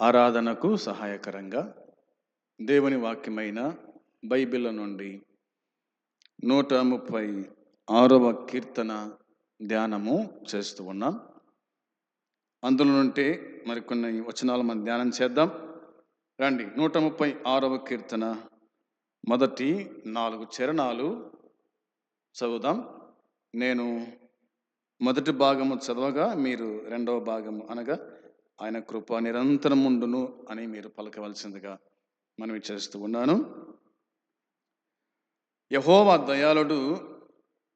ఆరాధనకు సహాయకరంగా దేవుని వాక్యమైన బైబిల్ నుండి నూట ముప్పై ఆరవ కీర్తన ధ్యానము చేస్తూ ఉన్నాం. అందులో నుండి మరికొన్ని వచనాలు మనం ధ్యానం చేద్దాం. రండి నూట ముప్పై ఆరవ కీర్తన మొదటి నాలుగు చరణాలు చదువుదాం. నేను మొదటి భాగము చదవగా మీరు రెండవ భాగము అనగా ఆయన కృప నిరంతరం ఉండును అని మీరు పలకవలసిందిగా మనవి చేస్తూ ఉన్నాను. యహోవ దయాళుడు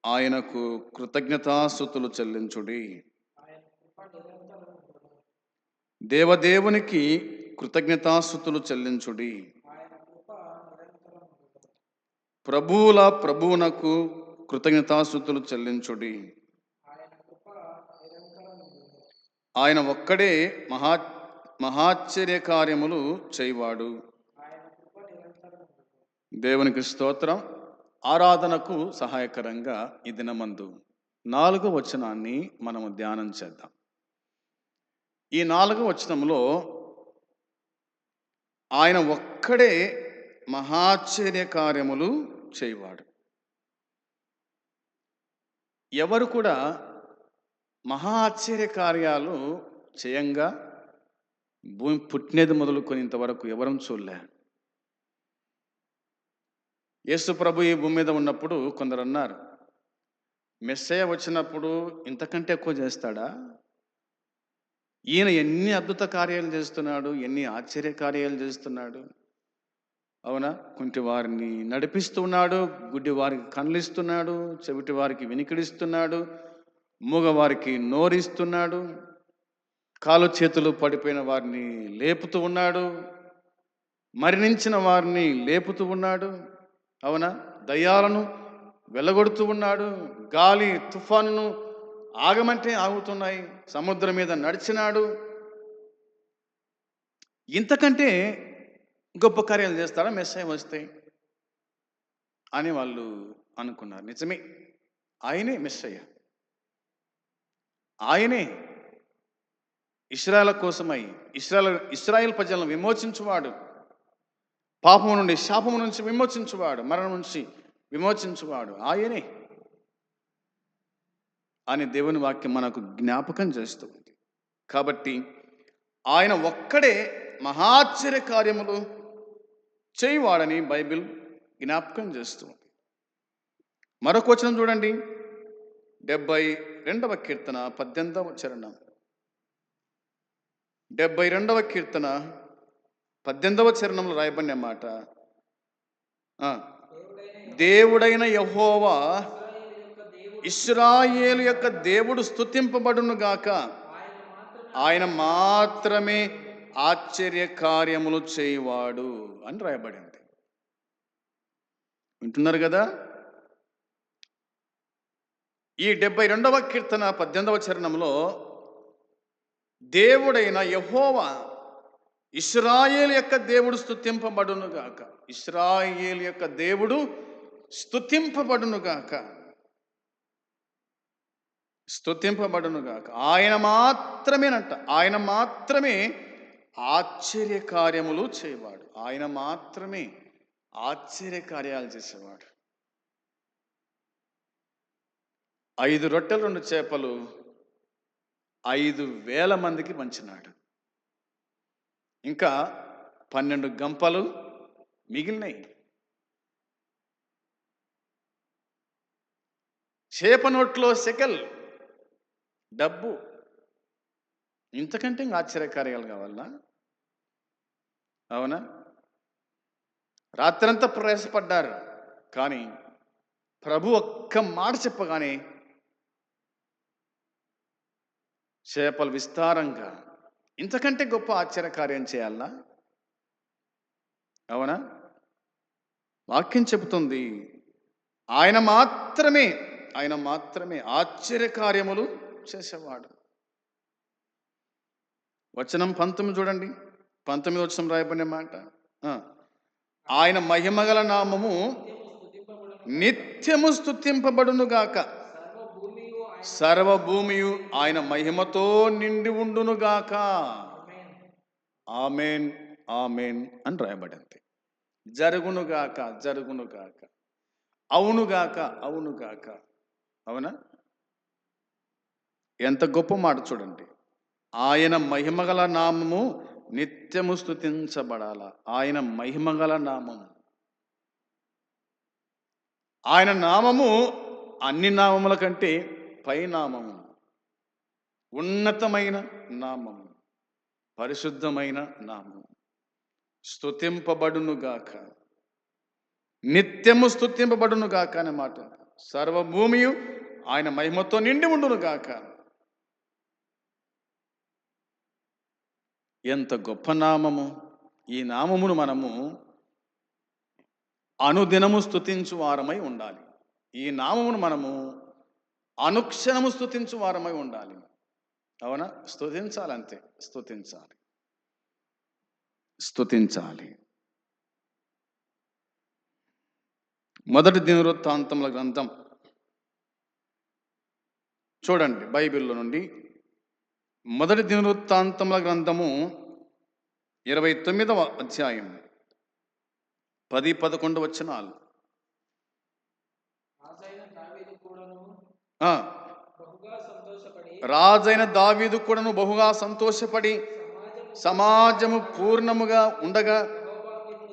ఆయనకు కృతజ్ఞతాస్థుతులు చెల్లించుడి. దేవదేవునికి కృతజ్ఞతాస్థుతులు చెల్లించుడి. ప్రభువుల ప్రభువునకు కృతజ్ఞతాస్థుతులు చెల్లించుడి. ఆయన ఒక్కడే మహా మహాశ్చర్య కార్యములు చేయవాడు. దేవునికి స్తోత్రం. ఆరాధనకు సహాయకరంగా ఈ దినమందు నాలుగో వచనాన్ని మనము ధ్యానం చేద్దాం. ఈ నాలుగో వచనంలో ఆయన ఒక్కడే మహాశ్చర్య కార్యములు చేయవాడు. ఎవరు కూడా మహా ఆశ్చర్య కార్యాలు చేయంగా భూమి పుట్టినది మొదలుకొని ఇంతవరకు ఎవరం చూడలే. యేసు ప్రభు ఈ భూమి మీద ఉన్నప్పుడు కొందరు అన్నారు మెస్సయ్య వచ్చినప్పుడు ఇంతకంటే ఎక్కువ చేస్తాడా? ఈయన ఎన్ని అద్భుత కార్యాలు చేస్తున్నాడు ఎన్ని ఆశ్చర్య కార్యాలు చేస్తున్నాడు. అవునా? కుంటి వారిని నడిపిస్తున్నాడు గుడ్డి వారికి కన్నులిస్తున్నాడు చెవిటి వారికి వినికిడిస్తున్నాడు మూగవారికి నోరిస్తున్నాడు కాలు చేతులు పడిపోయిన వారిని లేపుతూ ఉన్నాడు మరణించిన వారిని లేపుతూ ఉన్నాడు అవునా? దయ్యాలను వెళ్ళగొడుతూ ఉన్నాడు గాలి తుఫానును ఆగమంటే ఆగుతున్నాయి సముద్రం మీద నడిచినాడు. ఇంతకంటే గొప్ప కార్యాలు చేస్తారా మెస్సేజ్ వస్తే అని వాళ్ళు అనుకున్నారు. నిజమే ఆయనే మెస్సయ్య. ఆయనే ఇస్రాయల కోసమై ఇస్రాయల్ ఇస్రాయల్ ప్రజలను విమోచించువాడు. పాపము నుండి శాపము నుంచి విమోచించువాడు మరణం నుంచి విమోచించువాడు. ఆయనే. అని దేవుని వాక్యం మనకు జ్ఞాపకం చేస్తుంది కాబట్టి ఆయన ఒక్కడే మహాశ్చర్య కార్యములు చేయవాడని బైబిల్ జ్ఞాపకం చేస్తుంది మరొక వచనం చూడండి. డెబ్బై రెండవ కీర్తన పద్దెనిమిదవ చరణం. డెబ్బై రెండవ కీర్తన పద్దెనిమిదవ చరణంలో రాయబడిన మాట. ఆ, దేవుడైన యహోవా ఇస్రాయేలు యొక్క దేవుడు స్తుతింపబడును గాక. ఆయన మాత్రమే ఆశ్చర్య కార్యములు చేయవాడు అని రాయబడింది. వింటున్నారు కదా? ఈ డెబ్బై రెండవ కీర్తన పద్దెనిమిదవ చరణంలో దేవుడైన యహోవా ఇస్రాయేల్ యొక్క దేవుడు స్తుతింపబడును గాక. ఇస్రాయేల్ యొక్క దేవుడు స్థుతింపబడును గాక. స్తుతింపబడును గాక. ఆయన మాత్రమేనంట. ఆయన మాత్రమే ఆశ్చర్య కార్యములు చేయవాడు ఆయన మాత్రమే ఆశ్చర్య కార్యాలు చేసేవాడు. ఐదు రొట్టెలు రెండు చేపలు ఐదు వేల మందికి పంచినాడు ఇంకా పన్నెండు గంపలు మిగిలినాయి. చేప నోట్లో సెకల్ డబ్బు. ఇంతకంటే ఇంకా ఆశ్చర్యకార్యాలు కావాలా? అవునా? రాత్రంతా ప్రయాసపడ్డారు. కానీ ప్రభు ఒక్క మాట చెప్పగానే చేపలు విస్తారంగా. ఇంతకంటే గొప్ప ఆశ్చర్యకార్యం చేయాలా? అవునా? వాక్యం చెబుతుంది ఆయన మాత్రమే ఆయన మాత్రమే ఆశ్చర్యకార్యములు చేసేవాడు. వచనం పంతొమ్మిది చూడండి. పంతొమ్మిది వచనం రాయబడిన మాట. ఆయన మహిమగల నామము నిత్యము స్తుతింపబడును గాక సర్వభూమియు ఆయన మహిమతో నిండి ఉండును గాక. ఆమెన్ ఆమెన్ అని రాయబడింది. జరుగునుగాక జరుగునుగాక అవునుగాక అవునుగాక అవునా ఎంత గొప్ప మాట చూడండి. ఆయన మహిమగల నామము నిత్యము స్థుతించబడాల ఆయన మహిమగల నామము. ఆయన నామము అన్ని నామముల కంటే పై నామము ఉన్నతమైన నామము. పరిశుద్ధమైన నామము. స్తుతింపబడునుగాక. నిత్యము స్తుతింపబడునుగాక అనే మాట. సర్వభూమియు ఆయన మహిమతో నిండి ఉండునుగాక. ఎంత గొప్ప నామము. ఈ నామమును మనము అనుదినము స్థుతించు వారమై ఉండాలి. ఈ నామమును మనము అనుక్షణము స్థుతించు వారమై ఉండాలి. అవునా? స్థుతించాలంతే అంతే స్థుతించాలి మొదటి దినవృత్తాంతముల గ్రంథం. చూడండి బైబిల్లో నుండి. మొదటి దినవృత్తాంతముల గ్రంథము ఇరవై తొమ్మిదవ అధ్యాయం పది పదకొండు వచ్చినాలు రాజైన దావీదు కూడాను ఆ, బహుగా సంతోషపడి రాజైన దావీదు కూడాను బహుగా సంతోషపడి సమాజము పూర్ణముగా ఉండగా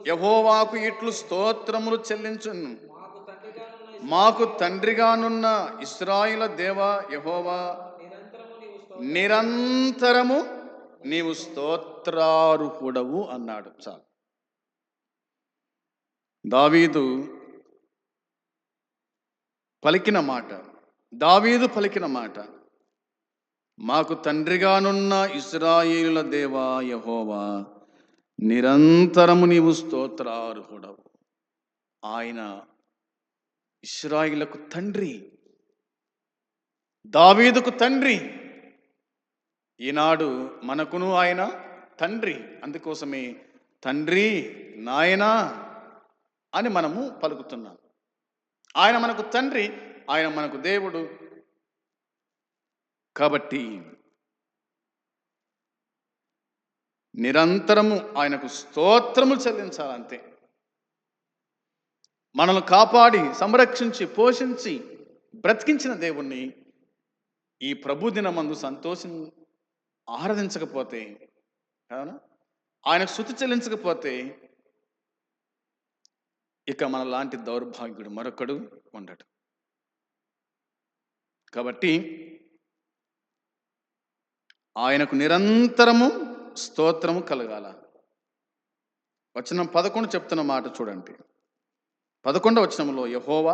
యహోవాకు ఇట్లు స్తోత్రములు చెల్లించును. మాకు తండ్రిగానున్న ఇస్రాయిల దేవ యహోవా. నిరంతరము నీవు స్తోత్రం నిరంతరము నీవు స్తోత్రారుహుడవు అన్నాడు. చాలు. దావీదు పలికిన మాట దావీదు పలికిన మాట మాకు తండ్రిగానున్న ఇస్రాయేలుల దేవా యహోవా నిరంతరము నీవు స్తోత్రార్హుడవు. ఆయన ఇస్రాయిలకు తండ్రి దావీదుకు తండ్రి. ఈనాడు మనకును ఆయన తండ్రి అందుకోసమే తండ్రి నాయనా అని మనము పలుకుతున్నాం. ఆయన మనకు తండ్రి ఆయన మనకు దేవుడు. కాబట్టి నిరంతరము ఆయనకు స్తోత్రము చెల్లించాలంతే. మనల్ని కాపాడి సంరక్షించి పోషించి బ్రతికించిన దేవుణ్ణి ఈ ప్రభు దినమందు సంతోషం ఆరాధించకపోతే అవునా? ఆయనకు శృతి చెల్లించకపోతే ఇక మన లాంటి దౌర్భాగ్యుడు మరొకడు ఉండడు. కాబట్టి ఆయనకు నిరంతరము స్తోత్రము కలగాల. వచనం పదకొండు చెప్తున్న మాట చూడండి. పదకొండవ వచనంలో యహోవా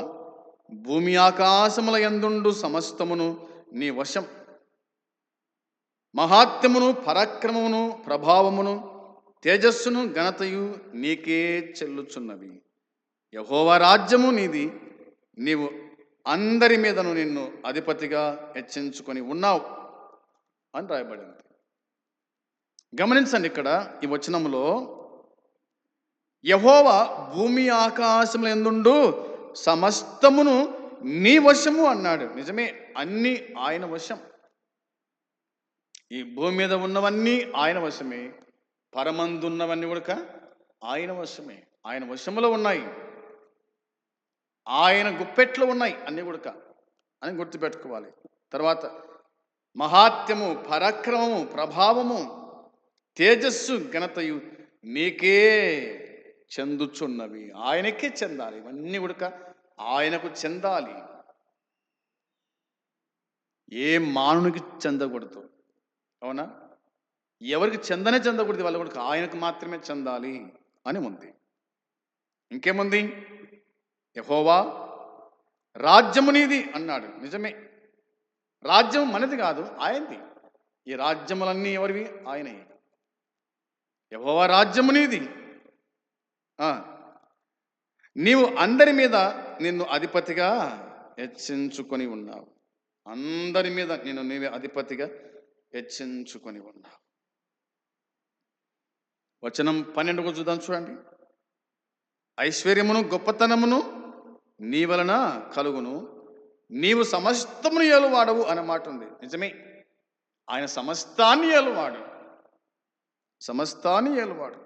భూమి ఆకాశముల ఎందుండు సమస్తమును నీ వశం. మహాత్మ్యమును పరాక్రమమును ప్రభావమును తేజస్సును ఘనతయు నీకే చెల్లుచున్నవి. యహోవా రాజ్యము నీది. నీవు అందరి మీదను నిన్ను అధిపతిగా హెచ్చించుకొని ఉన్నావు అని రాయబడింది. గమనించండి ఇక్కడ ఈ వచనములో యహోవ భూమి ఆకాశములు ఎందుండు? సమస్తమును నీ వశము అన్నాడు. నిజమే అన్ని ఆయన వశం. ఈ భూమి మీద ఉన్నవన్నీ ఆయన వశమే. పరమందున్నవన్నీ కూడా ఆయన వశమే. ఆయన వశములో ఉన్నాయి. ఆయన గుప్పెట్లు ఉన్నాయి అన్నీ కూడా అని గుర్తుపెట్టుకోవాలి. తర్వాత మహాత్యము పరాక్రమము ప్రభావము తేజస్సు ఘనతయు నీకే చెందుచున్నవి. ఆయనకే చెందాలి. ఇవన్నీ కూడా ఆయనకు చెందాలి. ఏ మానునికి చెందకూడదు. అవునా? ఎవరికి చెందనే చెందకూడదు. వాళ్ళ కూడా ఆయనకు మాత్రమే చెందాలి అని ఉంది. ఇంకేముంది? యహోవా రాజ్యము నీది అన్నాడు. నిజమే. రాజ్యం మనది కాదు ఆయనది. ఈ రాజ్యములన్నీ ఎవరివి? ఆయనవి యహోవా రాజ్యము నీది. ఆ, నీవు అందరి మీద నిన్ను అధిపతిగా హెచ్చించుకొని ఉన్నావు. అందరి మీద నిన్ను నీవే అధిపతిగా హెచ్చించుకొని ఉన్నావు. వచనం పన్నెండుకు చూద్దాం చూడండి. ఐశ్వర్యమును గొప్పతనమును నీ వలన కలుగును. నీవు సమస్తమును ఏలువాడవు అనే మాట ఉంది. నిజమే. ఆయన సమస్తాన్ని ఏలువాడు. సమస్తాన్ని ఏలువాడు.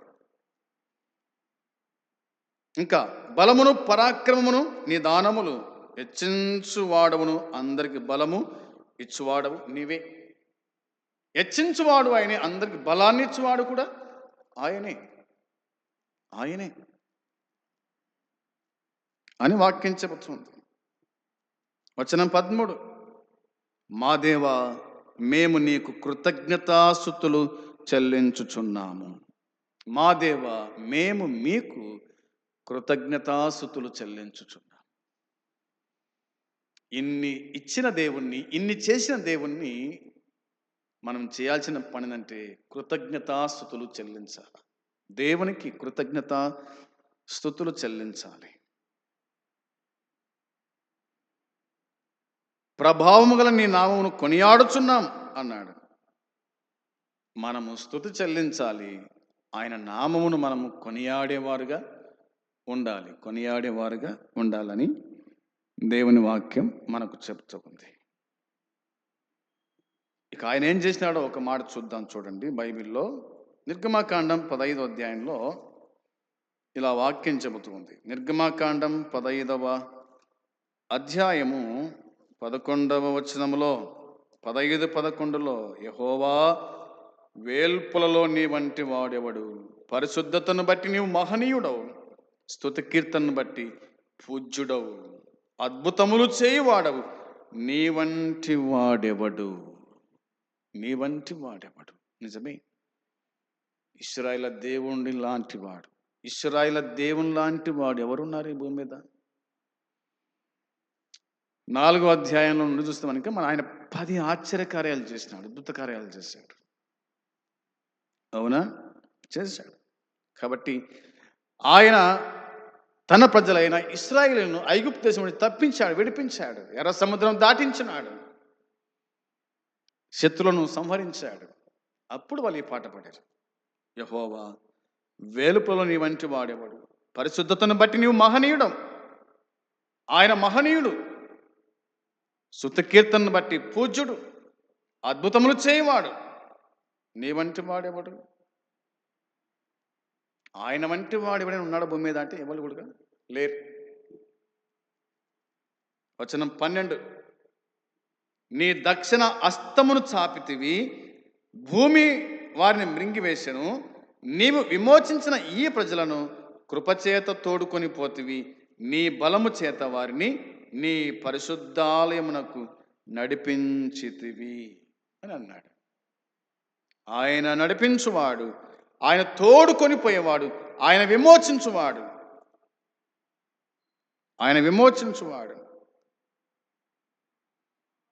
ఇంకా బలమును పరాక్రమమును నీ దానములు హెచ్చించువాడవును. అందరికి బలము ఇచ్చువాడవు నీవే. హెచ్చించువాడు ఆయనే. అందరికి బలాన్ని ఇచ్చువాడు కూడా ఆయనే. ఆయనే. అని వాక్యం చెబుతుంది వచనం పదమూడు. మా దేవా మేము నీకు కృతజ్ఞతాస్థుతులు చెల్లించుచున్నాము. మా దేవ మేము మీకు కృతజ్ఞతాస్థుతులు చెల్లించుచున్నాము. ఇన్ని ఇచ్చిన దేవుణ్ణి ఇన్ని చేసిన దేవుణ్ణి మనం చేయాల్సిన పనినంటే కృతజ్ఞతాస్థుతులు చెల్లించాలి. దేవునికి కృతజ్ఞత స్థుతులు చెల్లించాలి. ప్రభావము గల నీ నామమును కొనియాడుచున్నాం అన్నాడు. మనము స్థుతి చెల్లించాలి. ఆయన నామమును మనము కొనియాడేవారుగా ఉండాలి. కొనియాడేవారుగా ఉండాలని దేవుని వాక్యం మనకు చెప్తూ ఉంది ఇక ఆయన ఏం చేసినాడో ఒక మాట చూద్దాం చూడండి. బైబిల్లో నిర్గమాకాండం పదహైదు అధ్యాయంలో ఇలా వాక్యం చెబుతూ ఉంది. నిర్గమాకాండం పదహైదవ అధ్యాయము పదకొండవ వచనములో పదహైదు పదకొండులో యహోవా వేల్పులలో నీ వంటి వాడెవడు? పరిశుద్ధతను బట్టి నీవు మహనీయుడవు. స్థుతి కీర్తనను బట్టి పూజ్యుడవు. అద్భుతములు చేయువాడవు. నీ వంటి వాడెవడు? నీ వంటి వాడెవడు? నిజమే. ఇస్రాయిల దేవుని లాంటి వాడు. ఇస్రాయిల దేవుని లాంటి వాడు ఎవరున్నారు ఈ భూమి మీద? నాలుగో అధ్యాయంలో నుండి చూస్తే మనకి మన ఆయన పది ఆశ్చర్య కార్యాలు చేసినాడు అద్భుత కార్యాలు చేశాడు. అవునా? చేశాడు. కాబట్టి ఆయన తన ప్రజలైన ఇస్రాయిలను ఐగుప్తు దేశం నుండి తప్పించాడు విడిపించాడు ఎర్ర సముద్రం దాటించినాడు శత్రులను సంహరించాడు. అప్పుడు వాళ్ళు ఈ పాట పాడారు. యహోవా వేలుపులో నీ వంటి వాడేవాడు? పరిశుద్ధతను బట్టి నీవు మహనీయుడం. ఆయన మహనీయుడు. శృతకీర్తనను బట్టి పూజ్యుడు అద్భుతములు చేయవాడు. నీ వంటి వాడెవడు? ఆయన వంటి వాడు ఎవడైనా ఉన్నాడు భూమి మీద అంటే ఎవరు కూడా లేరు. వచనం పన్నెండు. నీ దక్షిణ అస్తమును చాపితివి భూమి వారిని మృంగివేశను నీవు విమోచించిన ఈ ప్రజలను కృపచేత తోడుకొని పోతివి నీ బలము చేత వారిని నీ పరిశుద్ధాలయమునకు నడిపించితివి అని అన్నాడు. ఆయన నడిపించువాడు ఆయన తోడుకొని పోయేవాడు ఆయన విమోచించువాడు ఆయన విమోచించువాడు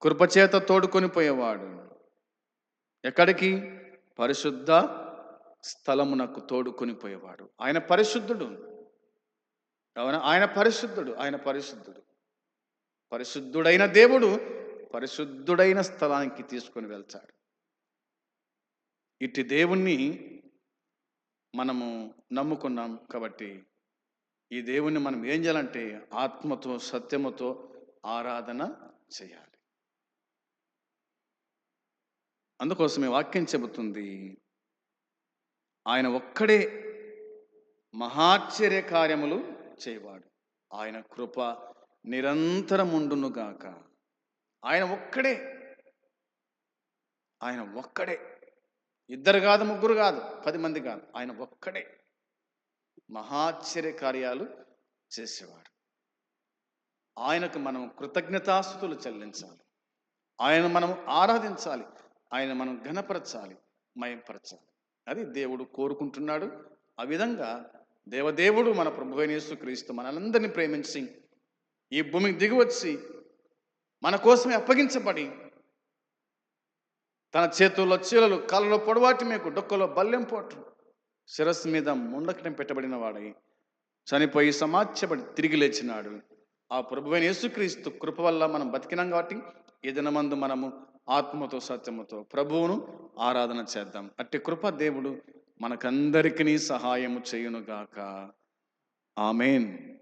కృపచేత తోడుకొని పోయేవాడు ఎక్కడికి? పరిశుద్ధ స్థలమునకు తోడుకొని పోయేవాడు ఆయన పరిశుద్ధుడు. అవునా? ఆయన పరిశుద్ధుడు ఆయన పరిశుద్ధుడు. పరిశుద్ధుడైన దేవుడు పరిశుద్ధుడైన స్థలానికి తీసుకొని వెళ్తాడు. ఇట్టి దేవుణ్ణి మనము నమ్ముకున్నాం కాబట్టి ఈ దేవుణ్ణి మనం ఏం చేయాలంటే ఆత్మతో సత్యముతో ఆరాధన చేయాలి. అందుకోసమే వాక్యం చెబుతుంది ఆయన ఒక్కడే మహాశ్చర్య కార్యములు చేయవాడు. ఆయన కృప నిరంతరముండునుగాక. ఆయన ఒక్కడే. ఆయన ఒక్కడే. ఇద్దరు కాదు ముగ్గురు కాదు పది మంది కాదు. ఆయన ఒక్కడే. మహాశ్చర్య కార్యాలు చేసేవాడు. ఆయనకు మనం కృతజ్ఞతాస్థుతులు చెల్లించాలి. ఆయన మనం ఆరాధించాలి. ఆయన మనం ఘనపరచాలి మయంపరచాలి. అది దేవుడు కోరుకుంటున్నాడు. ఆ విధంగా దేవదేవుడు మన ప్రభు అయిన యేసుక్రీస్తు మనందరినీ ప్రేమించి ఈ భూమికి దిగివచ్చి మన కోసమే అప్పగించబడి తన చేతుల్లో చీలలు కాళ్ళలో పొడవాటి మేకు డొక్కలో బల్లెం పోటు శిరస్సు మీద ముండకటం పెట్టబడిన వాడై చనిపోయి సమాధ్యపడి తిరిగి లేచినాడు. ఆ ప్రభువైన యేసుక్రీస్తు కృప వల్ల మనం బతికినాం కాబట్టి ఈ దినమందు మనము ఆత్మతో సత్యముతో ప్రభువును ఆరాధన చేద్దాం. అట్టి కృప దేవుడు మనకందరికీ సహాయము చేయునుగాక. ఆమెన్.